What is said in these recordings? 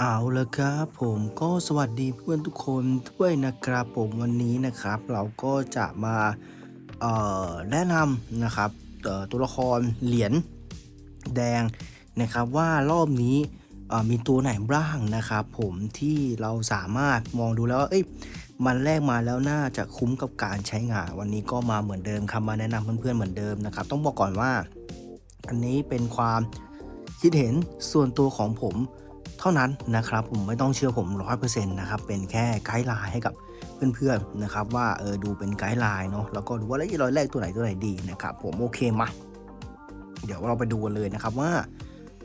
เอาละครับผมก็สวัสดีเพื่อนทุกคนด้วยนะครับผมวันนี้นะครับ เราก็จะมาแนะนำนะครับตัวละครเหรียญแดงนะครับว่ารอบนี้มีตัวไหนบ้างนะครับผมที่เราสามารถมองดูแล้วว่าเอ้ยมันแรกมาแล้วน่าจะคุ้มกับการใช้งาน วันนี้ก็มาเหมือนเดิมครับมาแนะนำเพื่อนๆเหมือนเดิมนะครับต้องบอกก่อนว่า อันนี้เป็นความคิดเห็นส่วนตัวของผม เท่านั้นนะครับผมไม่ต้องเชื่อผมร้อยเปอร์เซ็นต์นะครับเป็นแค่ไกด์ไลน์ให้กับเพื่อนๆนะครับว่าเออดูเป็นไกด์ไลน์เนาะแล้วก็ดูว่าแล้วร้อยแรกตัวไหนตัวไหนดีนะครับผมโอเคมาเดี๋ยวเราไปดูกันเลยนะครับว่า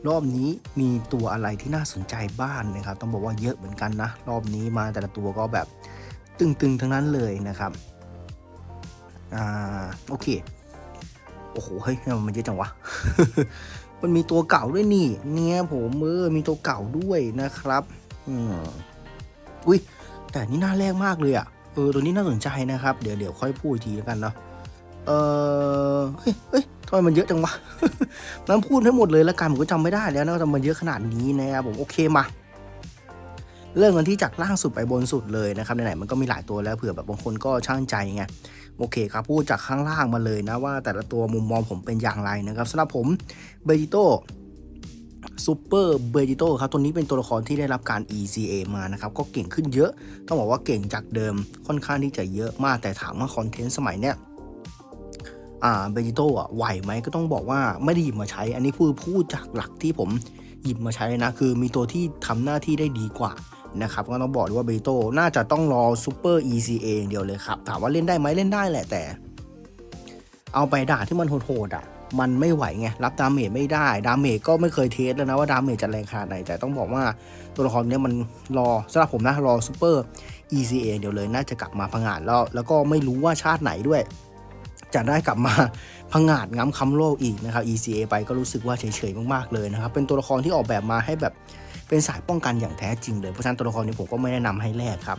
รอบนี้มีตัวอะไรที่น่าสนใจบ้างนะครับ ต้องบอกว่าเยอะเหมือนกันนะ รอบนี้มาแต่ละตัวก็แบบตึงๆทั้งนั้นเลยนะครับอ่าโอเคโอ้โหเฮ้ยทำไมมันเยอะจังวะ มันมีตัวเก่าด้วยนี่ เนี่ยผมเออมีตัวเก่าด้วยนะครับ อืมอุ้ยแต่นี่น่าแรกมากเลยอะ่ะเออตัวนี้น่าสนใจนะครับ เดี๋ยวเดี๋ยวค่อยพูดทีแล้วกันเนาะเออเฮ้ยเฮ้ยทำไมมันเยอะจังวะน้ำพูดให้หมดเลยละกันผมก็จำไม่ได้แล้วนะว่าทำไมันเยอะขนาดนี้นะครับผมโอเคมาเริ่มกันที่จากล่างสุดไปบนสุดเลยนะครับไหนๆมันก็มีหลายตัวแล้วเผื่อแบบบางคนก็ช่างใจไง โอเคครับพูดจากข้างล่างมาเลยนะว่าแต่ละตัวมุมมองผมเป็นอย่างไรนะครับสำหรับผมเบจิโต้ซูเปอร์เบจิโต้ครับตัวนี้เป็นตัวละครที่ได้รับการ ECA มานะครับก็เก่งขึ้นเยอะ ต้องบอกว่าเก่งจากเดิมค่อนข้างที่จะเยอะมากแต่ถามว่าคอนเทนต์สมัยเนี้ยอ่าเบจิโต้อะไหวไหมก็ต้องบอกว่าไม่ได้หยิบมาใช้ อันนี้พูดพูดจากหลักที่ผมหยิบมาใช้นะ คือมีตัวที่ทำหน้าที่ได้ดีกว่า นะครับก็ต้องบอกเลยว่าเบโตน่าจะต้องรอซูเปอร์ ECA อย่างเดียวเลยครับ ถามว่าเล่นได้ไหมเล่นได้แหละแต่ เอาไปด่าที่มันโหดๆอะ มันไม่ไหวไง รับดาเมจไม่ได้ ดาเมจก็ไม่เคยเทสแล้วนะว่าดาเมจจะแรงขนาดไหน แต่ต้องบอกว่าตัวละครนี้มันรอสำหรับผมนะรอซูเปอร์ ECA เดียวเลยน่าจะกลับมาพังงาดแล้ว แล้วก็ไม่รู้ว่าชาติไหนด้วย จะได้กลับมาพังงาดง้ำคำโลกอีกนะครับ ECA ไปก็รู้สึกว่าเฉยๆมากๆเลยนะครับเป็นตัวละครที่ออกแบบมาให้แบบ เป็นสายป้องกันอย่างแท้จริงเลยเพราะฉะนั้นตัวละครนี้ผมก็ไม่แนะนำให้แลกครับ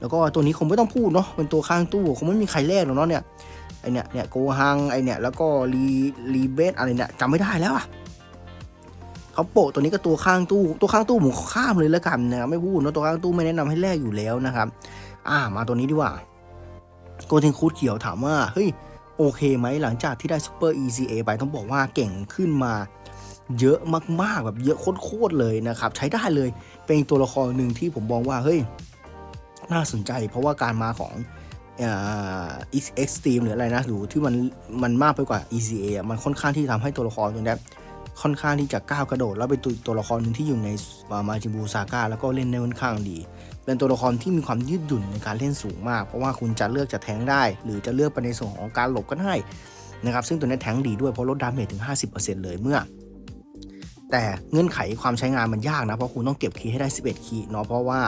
แล้วก็ตัวนี้คงไม่ต้องพูดเนาะเป็นตัวข้างตู้คงไม่มีใครแลกหรอกเนาะเนี่ยไอเนี่ยเนี่ยโกฮังไอเนี่ยแล้วก็รีรีเบสอะไรเนี่ยจำไม่ได้แล้วอะเขาโปะตัวนี้ก็ตัวข้างตู้ตัวข้างตู้ผมข้ามเลยแล้วกันนะไม่พูดเนาะตัวข้างตู้ไม่แนะนำให้แลกอยู่แล้วนะครับ อ่ามาตัวนี้ดีกว่าโกเทนคูดเขียวถามว่าเฮ้ยโอเคไหมหลังจากที่ได้ซูเปอร์ ECA ไปต้องบอกว่าเก่งขึ้นมา เยอะมากๆแบบเยอะโคตรเลยนะครับ ใช้ได้เลยเป็นตัวละครหนึ่งที่ผมมองว่าเฮ้ยน่าสนใจ เพราะว่าการมาของเอ่อ extreme หรืออะไรนะหรือที่มันมันมากไปกว่า ECA อะมันค่อนข้างที่ทำให้ตัวละครตัวนี้ค่อนข้างที่จะก้าวกระโดด แล้วเป็นตัวตัวละครหนึ่งที่อยู่ในมาจิบูซาก้าแล้วก็เล่นได้ค่อนข้างดี เป็นตัวละครที่มีความยืดหยุ่นในการเล่นสูงมาก เพราะว่าคุณจะเลือกจะแทงได้ หรือจะเลือกไปในส่วนของการหลบก็ได้นะครับซึ่งตัวนี้แทงดีด้วยเพราะลดดาเมจถึง 50%เลยเมื่อ แต่เงื่อนไขความใช้งานมันยากนะ เพราะคุณต้องเก็บคีย์ให้ได้ 11 คีย์เนาะเพราะว่า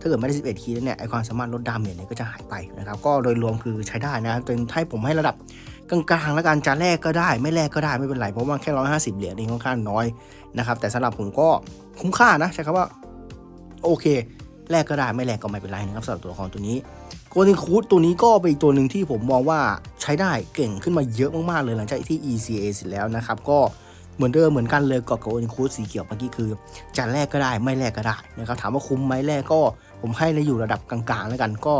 ถ้าเกิดไม่ได้ 11 คีย์แล้วเนี่ยไอความสามารถลดดาเมจเนี่ยก็จะหายไปนะครับก็โดยรวมคือใช้ได้นะเป็นให้ผมให้ระดับกลางๆแล้วกันจะแลกก็ได้ ไม่แลกก็ได้ไม่เป็นไร เพราะว่าแค่ 150 เหรียญเองค่อนข้างน้อยนะครับแต่สำหรับผมก็คุ้มค่านะใช้คำว่าโอเคแลกก็ได้ไม่แลกก็ไม่เป็นไรนะครับสำหรับตัวละครตัวนี้โกลเด้นคูดตัวนี้ก็เป็นอีกตัวหนึ่งที่ผมมองว่าใช้ได้เก่งขึ้นมาเยอะมากๆเลยหลังจากที่ ECA เสร็จแล้วนะครับก็ เหมือนเดิมเหมือนกันเลยกับโกลเด้นคูดสีเขียวเมื่อกี้คือ จะแลกก็ได้ไม่แลกก็ได้นะครับถามว่าคุ้มไหมแลกก็ผมให้ในอยู่ระดับกลางๆ แล้วกันก็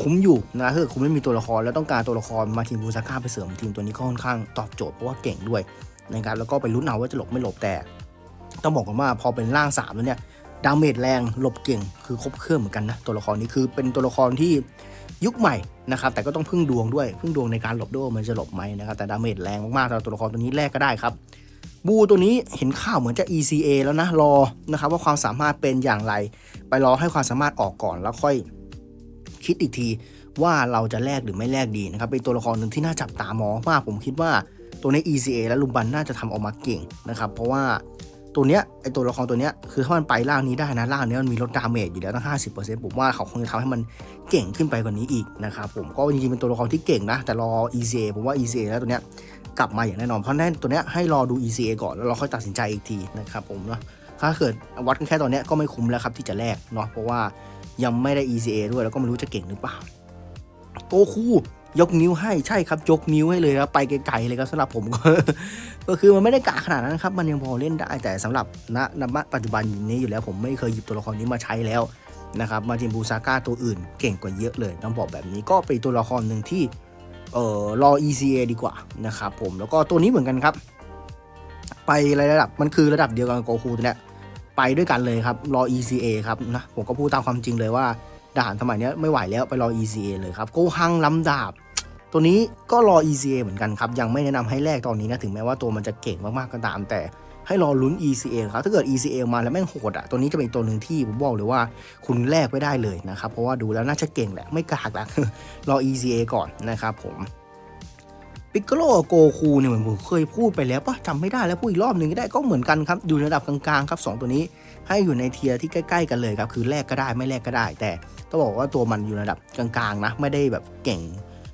คุ้มอยู่นะถ้าคุณไม่มีตัวละครแล้วต้องการตัวละครมาทีมบูซาก้าไปเสริมทีมตัวนี้ก็ค่อนข้างตอบโจทย์เพราะว่าเก่งด้วยนะครับแล้วก็ไปลุ้นเอาว่าจะหลบไม่หลบแต่ ต้องบอกกันว่าพอเป็นร่างสามแล้วเนี่ยดาเมจแรงหลบเก่งคือครบเครื่องเหมือนกันนะตัวละครนี้คือเป็นตัวละครที่ยุคใหม่นะครับแต่ก็ต้องพึ่งดวงด้วยพึ่งดวงในการหลบด้วยมันจะหลบไหมนะครับแต่ดาเมจแรงมากๆสำหรับตัวละครตัวนี้แรกก็ได้ครับ บูตัวนี้เห็นข่าวเหมือนจะ ECA แล้วนะ รอนะครับว่าความสามารถเป็นอย่างไร ไปรอให้ความสามารถออกก่อนแล้วค่อยคิดอีกทีว่าเราจะแลกหรือไม่แลกดีนะครับเป็นตัวละครหนึ่งที่น่าจับตามองมากผมคิดว่าตัวใน ECA และลุมบันน่าจะทำออกมาเก่งนะครับเพราะว่า ตัวเนี้ยไอตัวละครตัวเนี้ยคือถ้ามันไปล่างนี้ได้นะล่างนี้มันมีลดดาเมจอยู่แล้วตั้ง 50%ผมว่าเขาคงจะทำให้มันเก่งขึ้นไปกว่านี้อีกนะครับผมก็จริงๆเป็นตัวละครที่เก่งนะ แต่รอ ECA ผมว่า ECA แล้วตัวเนี้ยกลับมาอย่างแน่นอน เพราะแน่นตัวเนี้ยให้รอดู ECA ก่อนแล้วเราค่อยตัดสินใจอีกทีนะครับผมเนาะถ้าเกิดวัดกันแค่ตอนเนี้ยก็ไม่คุ้มแล้วครับที่จะแลกเนาะเพราะว่ายังไม่ได้ ECA ด้วยแล้วก็ไม่รู้จะเก่งหรือเปล่าโกคู ยกนิ้วให้ใช่ครับยกนิ้วให้เลยครับไปไกลๆเลยครับสำหรับผมก็ก็คือมันไม่ได้กาขนาดนั้นครับ มันยังพอเล่นได้แต่สำหรับณณปัจจุบันนี้อยู่แล้วผมไม่เคยหยิบตัวละครนี้มาใช้แล้วนะครับมาจินบูซาก้าตัวอื่นเก่งกว่าเยอะเลยต้องบอกแบบนี้ก็เป็นตัวละครหนึ่งที่เอ่อรอ ECA ดีกว่านะครับผมแล้วก็ตัวนี้เหมือนกันครับ ไประดับมันคือระดับเดียวกันกับโกคูตัวเนี้ยไปด้วยกันเลยครับรอ ECA ครับนะผมก็พูดตามความจริงเลยว่าด่านสมัยนี้ไม่ไหวแล้วไปรอ ECA เลยครับโกฮังลำดาบ ตัวนี้ก็รอ ECA เหมือนกันครับ ยังไม่แนะนำให้แลกตอนนี้นะ ถึงแม้ว่าตัวมันจะเก่งมากๆก็ตาม แต่ให้รอลุ้น ECA ครับ ถ้าเกิด ECA มาแล้วแม่งโหดอะ ตัวนี้จะเป็นตัวหนึ่งที่ผมบอกเลยว่าคุณแลกไม่ได้เลยนะครับ เพราะว่าดูแล้วน่าจะเก่งแหละ ไม่กากละรอ ECA ก่อนนะครับผมปิกโกโลโกคูเนี่ยเหมือนผมเคยพูดไปแล้วปะจำไม่ได้แล้วพูดอีกรอบหนึ่งก็ได้ก็เหมือนกันครับ อยู่ระดับกลางๆครับสองตัวนี้ให้อยู่ในเทียร์ที่ใกล้ ๆ กันเลยครับ คือแลกก็ได้ไม่แลกก็ได้ แต่ต้องบอกว่าตัวมันอยู่ระดับกลางๆนะ ไม่ได้แบบเก่ง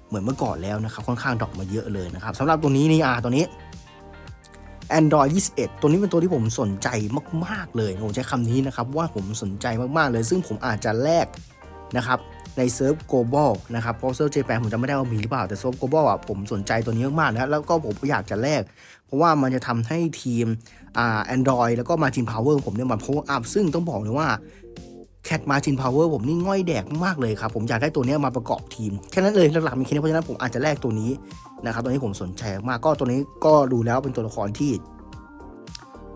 เหมือนเมื่อก่อนแล้วนะครับค่อนข้างดรอกมาเยอะเลยนะครับสำหรับตัวนี้นี่อ่าตัวนี้ Android 21 ตัวนี้เป็นตัวที่ผมสนใจมาก ๆ เลยผมใช้คำนี้นะครับ ว่าผมสนใจมาก ๆ เลย ซึ่งผมอาจจะแลกนะครับในเซิร์ฟ global นะครับเพราะเซิร์ฟเจแปนผมจะไม่ได้ว่ามีหรือเปล่า แต่เซิร์ฟ global อะผมสนใจตัวนี้มากๆนะแล้วก็ผมอยากจะแลก เพราะว่ามันจะทำให้ทีมอ่า Android แล้วก็ Margin Power ของผมเนี่ยมัน power up ซึ่งต้องบอกเลยว่า แคทมาจินพาวเวอร์ผมนี่ง่อยแดกมากเลยครับ ผมอยากได้ตัวนี้มาประกอบทีม แค่นั้นเลยหลักๆมีแค่นี้เพราะฉะนั้นผมอาจจะแลกตัวนี้นะครับตัวนี้ผมสนใจมากก็ตัวนี้ก็ดูแล้วเป็นตัวละครที่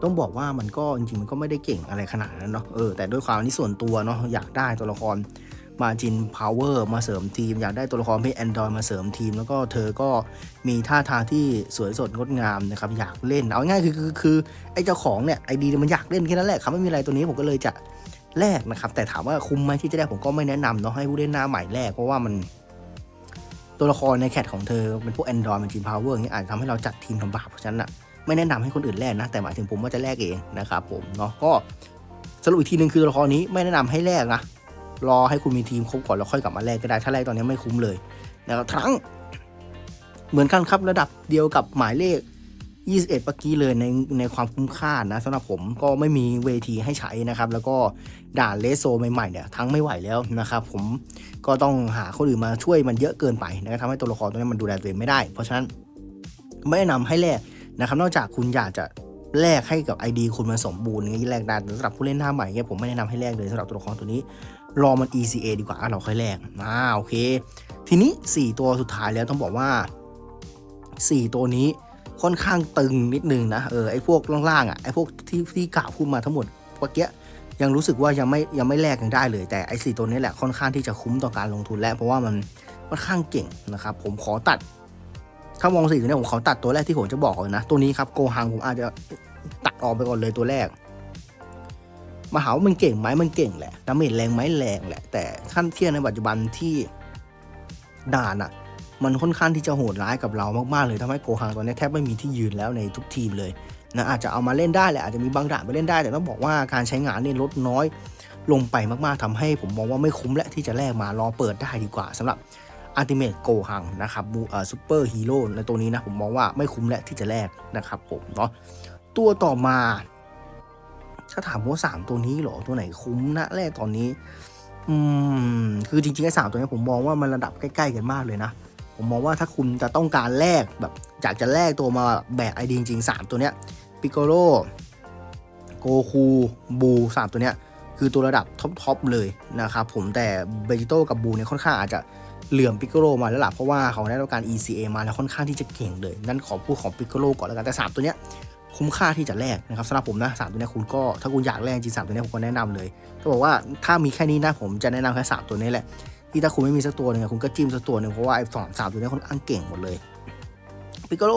ต้องบอกว่ามันก็จริงๆมันก็ไม่ได้เก่งอะไรขนาดนั้นเนาะเออแต่ด้วยความที่ส่วนตัวเนาะอยากได้ตัวละครมาจินพาวเวอร์มาเสริมทีม อยากได้ตัวละครให้แอนดรอยมาเสริมทีม แล้วก็เธอก็มีท่าทางที่สวยสดงดงามนะครับอยากเล่นเอาง่ายคือคือคือไอ้เจ้าของเนี่ยไอดีมันอยากเล่นแค่นั้นแหละครับไม่มีอะไรตัวนี้ผมก็เลยจะ แรกนะครับ แต่ถามว่าคุ้มไหมที่จะได้ผมก็ไม่แนะนำเนาะให้ผู้เล่นหน้าใหม่แรกเพราะว่ามันตัวละครในแคทของเธอเป็นพวก Android มันจีนพาวเวอร์อย่างนี้อาจจะทำให้เราจัดทีมลำบากเพราะฉะนั้นอะไม่แนะนำให้คนอื่นแลกนะ แต่หมายถึงผมว่าจะแลกเองนะครับผมเนาะก็สรุปอีกทีหนึ่งคือตัวละครนี้ไม่แนะนำให้แลกนะรอให้คุณมีทีมครบก่อนแล้วค่อยกลับมาแลกก็ได้ถ้าแลกตอนนี้ไม่คุ้มเลยนะครับทั้งเหมือนกันครับระดับเดียวกับหมายเลข 21เมื่อกี้เลยในในความคุ้มค่านะสำหรับผมก็ไม่มีเวทีให้ใช้นะครับ แล้วก็ด่านเลสโซใหม่ๆเนี่ยทั้งไม่ไหวแล้วนะครับผมก็ต้องหาคนอื่นมาช่วยมันเยอะเกินไปนะครับทำให้ตัวละครตัวนี้มันดูแลตัวเองไม่ได้ เพราะฉะนั้นไม่แนะนำให้แลกนะครับ นอกจากคุณอยากจะแลกให้กับ ID คุณมันสมบูรณ์อย่างนี้แลกได้สำหรับผู้เล่นหน้าใหม่เนี่ยผมไม่แนะนำให้แลกเลยสำหรับตัวละครตัวนี้รอมัน ECA ดีกว่าเราค่อยแลกอ่าโอเค ทีนี้ 4 ตัวสุดท้ายแล้วต้องบอกว่า 4 ตัวนี้ ค่อนข้างตึงนิดนึงนะเออไอ้พวกล่างๆอะไอ้พวกที่ที่กล่าวพูดมาทั้งหมดเมื่อกี้ยังรู้สึกว่ายังไม่ยังไม่แลกกันได้เลย แต่ไอ้สี่ตัวนี้แหละค่อนข้างที่จะคุ้มต่อการลงทุนแล้วเพราะว่ามันค่อนข้างเก่งนะครับผมขอตัดถ้ามองสี่ตัวนี้ผมขอตัดตัวแรกที่ผมจะบอกเลยนะ ตัวนี้ครับโกฮังผมอาจจะตัดออกไปก่อนเลยตัวแรกมาหาว่ามันเก่งไหมมันเก่งแหละดาเมจแรงไหมแรงแหละ แต่ขั้นเทียบในปัจจุบันที่ด่านอะ มันค่อนข้างที่จะโหดร้ายกับเรามากๆเลยทำให้โกฮังตอนนี้แทบไม่มีที่ยืนแล้วในทุกทีมเลยนะอาจจะเอามาเล่นได้แหละอาจจะมีบางด่านไปเล่นได้ แต่ต้องบอกว่าการใช้งานเนี่ยลดน้อยลงไปมากๆทำให้ผมมองว่าไม่คุ้มและที่จะแลกมารอเปิดได้ดีกว่าสำหรับอัลติเม e โกฮังนะครับบูเออซูเปอร์ฮีโร่ในตัวนี้นะผมมองว่าไม่คุ้มและที่จะแลกนะครับผมเนาะตัวต่อมาถ้าถามว่าสามตัวนี้หรอตัวไหนคุ้มนะแรกตอนนี้ อืม คือจริงๆไอ้สามตัวนี้ผมมองว่ามันระดับใกล้ ๆ กันมากเลยนะ ผมมองว่าถ้าคุณจะต้องการแลกแบบอยากจะแลกตัวมาแบกไอดีจริงๆสามตัวเนี้ยปิโกโลโกคูบูสามตัวเนี้ยคือตัวระดับท็อปๆเลยนะครับผมแต่เบจิโต้กับบูเนี่ยค่อนข้างอาจจะเหลื่อมปิโกโลมาแล้วล่ะเพราะว่าเขาได้รับการ ECA มาแล้วค่อนข้างที่จะเก่งเลย นั่นขอพูดของปิโกโลก่อนแล้วกันแต่สามตัวเนี้ยคุ้มค่าที่จะแลกนะครับสำหรับผมนะสามตัวเนี้ยคุณก็ถ้าคุณอยากแลกจริงสามตัวเนี้ยผมก็แนะนำเลยต้องบอกว่าถ้ามีแค่นี้นะผมจะแนะนำแค่สามตัวนี้แหละ ที่ถ้าคุณไม่มีสักตัวหนึ่งคุณก็จิ้มสักตัวหนึ่งเพราะว่าไอ้สองสามตัวนี้ค่อนข้างเก่งหมดเลยปิโกโล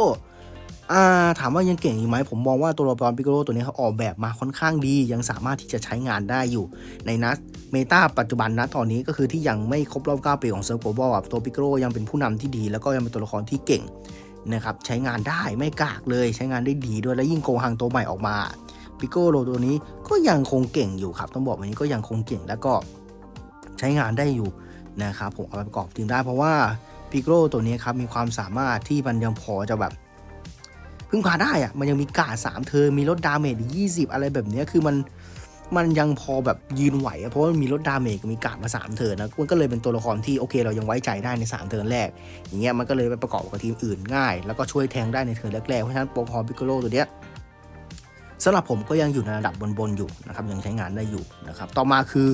อ่าถามว่ายังเก่งอีกไหมผมมองว่าตัวละครปิโกโลตัวนี้เขาออกแบบมาค่อนข้างดี ยังสามารถที่จะใช้งานได้อยู่ในนัดเมตาปัจจุบันนะตอนนี้ก็คือที่ยังไม่ครบรอบ9ปีของเซิร์ฟโกลบอลตัวปิโกโลยังเป็นผู้นำที่ดี แล้วก็ยังเป็นตัวละครที่เก่งนะครับใช้งานได้ไม่กากเลยใช้งานได้ดีด้วยและยิ่งโกฮังตัวใหม่ออกมาปิโกโลตัวนี้ก็ยังคงเก่งอยู่ครับ ต้องบอกแบบนี้ก็ยังคงเก่งแล้วก็ใช้งานได้อยู่ นะครับผมเอาไปประกอบทีมได้เพราะว่าปิโกโลตัวนี้ครับมีความสามารถที่มันยังพอจะแบบพึ่งพาได้อะมันยังมีกาดสามเธอมีลดดาเมจยี่สิบอะไรแบบนี้คือมันมันยังพอแบบยืนไหว เพราะว่ามันมีลดดาเมจกับมีการ์ดมาสามเทิร์นนะมันก็เลยเป็นตัวละครที่โอเค เรายังไว้ใจได้ในสามเทิร์นแรก อย่างเงี้ยมันก็เลยไปประกอบกับทีมอื่นง่าย แล้วก็ช่วยแทงได้ในเทิร์นแรกๆ เพราะฉะนั้นโปรพอพิกโลตัวเนี้ยสำหรับผมก็ยังอยู่ในระดับบนๆอยู่นะครับยังใช้งานได้อยู่นะครับต่อมาคือ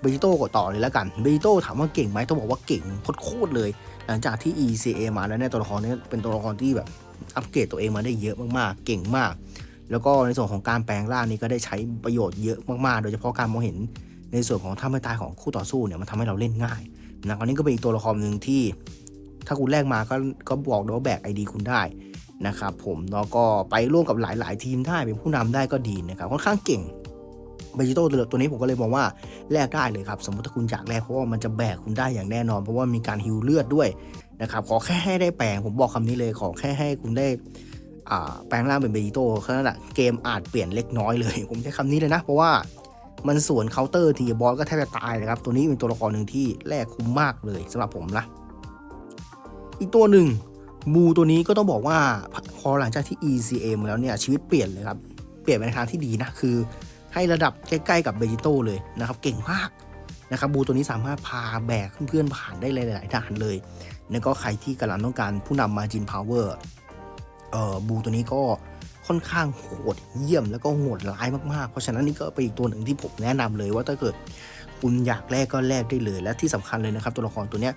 เบจิโต้กดต่อเลยแล้วกันเบจิโต้ถามว่าเก่งไหมต้องบอกว่าเก่งโคตรเลย หลังจากที่ ECA มาแล้วเนี่ยตัวละครนี้เป็นตัวละครที่แบบอัปเกรดตัวเองมาได้เยอะมากๆ เก่งมาก แล้วก็ในส่วนของการแปลงร่างนี้ก็ได้ใช้ประโยชน์เยอะมากๆ โดยเฉพาะการมองเห็นในส่วนของท่าไม่ตายของคู่ต่อสู้เนี่ยมันทำให้เราเล่นง่ายนะอันนี้ก็เป็นอีกตัวละครหนึ่งที่ ถ้าคุณแลกมาก็ก็บอกเลยว่าแบกไอดีคุณได้นะครับผมแล้วก็ไปร่วมกับหลาย ๆ ทีมได้เป็นผู้นำได้ก็ดีนะครับค่อนข้างเก่ง เบจิโต้ตัวนี้ผมก็เลยมองว่าแลกได้เลยครับ สมมติถ้าคุณอยากแลกเพราะว่ามันจะแบกคุณได้อย่างแน่นอน เพราะว่ามีการฮิวเลือดด้วยนะครับขอแค่ให้ได้แปลงผมบอกคำนี้เลยขอแค่ให้คุณได้แปลงร่างเป็นเบจิโต้แค่นั้นแหละเกมอาจเปลี่ยนเล็กน้อยเลย ผมใช้คำนี้เลยนะ เพราะว่ามันส่วนเคาน์เตอร์ทีบอสก็แทบจะตายเลยครับ ตัวนี้เป็นตัวละครหนึ่งที่แลกคุ้มมากเลยสำหรับผมนะอีกตัวหนึ่งมูตัวนี้ก็ต้องบอกว่าพอหลังจากที่ ECM แล้วเนี่ยชีวิตเปลี่ยนเลยครับ เปลี่ยนไปในทางที่ดีนะ คือ ให้ระดับใกล้ๆกับเบจิโต้เลยนะครับ เก่งมากนะครับบูตัวนี้สามารถพาแบกเพื่อนผ่านได้หลายๆด่านเลยแล้วก็ใครที่กำลังต้องการผู้นำมาจินพาวเวอร์เอ่อบูตัวนี้ก็ค่อนข้างโหดเยี่ยมแล้วก็โหดร้ายมากๆ เพราะฉะนั้นนี่ก็เป็นอีกตัวหนึ่งที่ผมแนะนำเลยว่าถ้าเกิดคุณอยากแลกก็แลกได้เลย และที่สำคัญเลยนะครับ ตัวละครตัวเนี้ย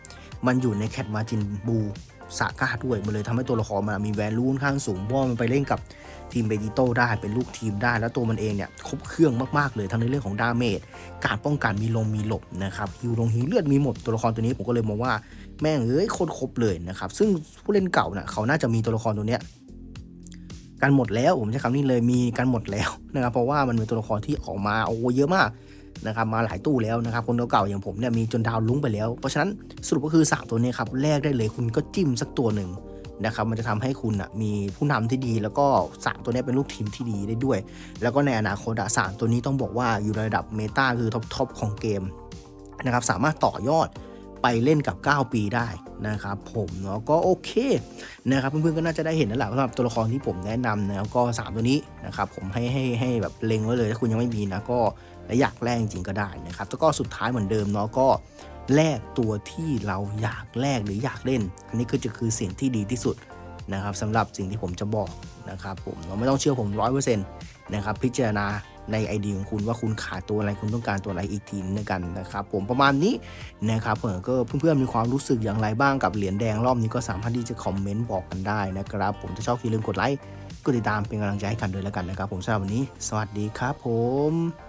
มันอยู่ในแคทมาจินบู สาก้าด้วยมันเลยทำให้ตัวละครมันมีแวลูค่อนข้างสูงเพราะว่ามันไปเล่นกับทีมเบจิโต้ได้เป็นลูกทีมได้ แล้วตัวมันเองเนี่ยครบเครื่องมากๆเลยทั้งในเรื่องของดาเมจการป้องกันมีลงมีหลบนะครับฮิวลงฮิวเลือดมีหมดตัวละครตัวนี้ผมก็เลยมองว่าแม่งเอ้ยโคตรครบเลยนะครับซึ่งผู้เล่นเก่าน่ะเขาน่าจะมีตัวละครตัวเนี้ยกันหมดแล้วผมใช้คำนี้เลยมีกันหมดแล้วนะครับเพราะว่ามันเป็นตัวละครที่ออกมาโอ้เยอะมาก นะครับมาหลายตู้แล้วนะครับคนเก่าๆอย่างผมเนี่ยมีจนดาวลุ้งไปแล้ว เพราะฉะนั้นสรุปก็คือ 3 ตัวนี้ครับแลกได้เลยคุณก็จิ้มสักตัวหนึ่งนะครับมันจะทำให้คุณอะมีผู้นำที่ดี แล้วก็3ตัวนี้เป็นลูกทีมที่ดีได้ด้วย แล้วก็ในอนาคตอะสามตัวนี้ต้องบอกว่าอยู่ในระดับเมตาคือท็อปทอปของเกมนะครับสามารถต่อยอดไปเล่นกับ 9 ปีได้นะครับผมเนาะก็โอเคนะครับเพื่อนๆก็น่าจะได้เห็นแล้วแหละสำหรับตัวละครที่ผมแนะนำนะครับก็ 3 ตัวนี้นะครับผมให้ให้ให้แบบเล็งไว้เลยถ้าคุณยังไม่มีนะก็ และอยากแลกจริงก็ได้นะครับแล้วก็สุดท้ายเหมือนเดิมเนาะก็แลกตัวที่เราอยากแลกหรืออยากเล่น อันนี้ก็จะคือสิ่งที่ดีที่สุดนะครับสำหรับสิ่งที่ผมจะบอกนะครับผมเราไม่ต้องเชื่อผมร้อยเปอร์เซ็นต์นะครับพิจารณาในไอเดียของคุณว่าคุณขาดตัวอะไรคุณต้องการตัวอะไรอีกทีนึงกันนะครับผมประมาณนี้นะครับเพื่อนก็เพื่อนๆมีความรู้สึกอย่างไรบ้างกับเหรียญแดงรอบนี้ก็สามารถที่จะคอมเมนต์บอกกันได้นะครับ ผมถ้าชอบอย่าลืมกดไลค์กดติดตามเป็นกำลังใจให้กันด้วยแล้วกันนะครับ ผมสำหรับวันนี้ สวัสดีครับผม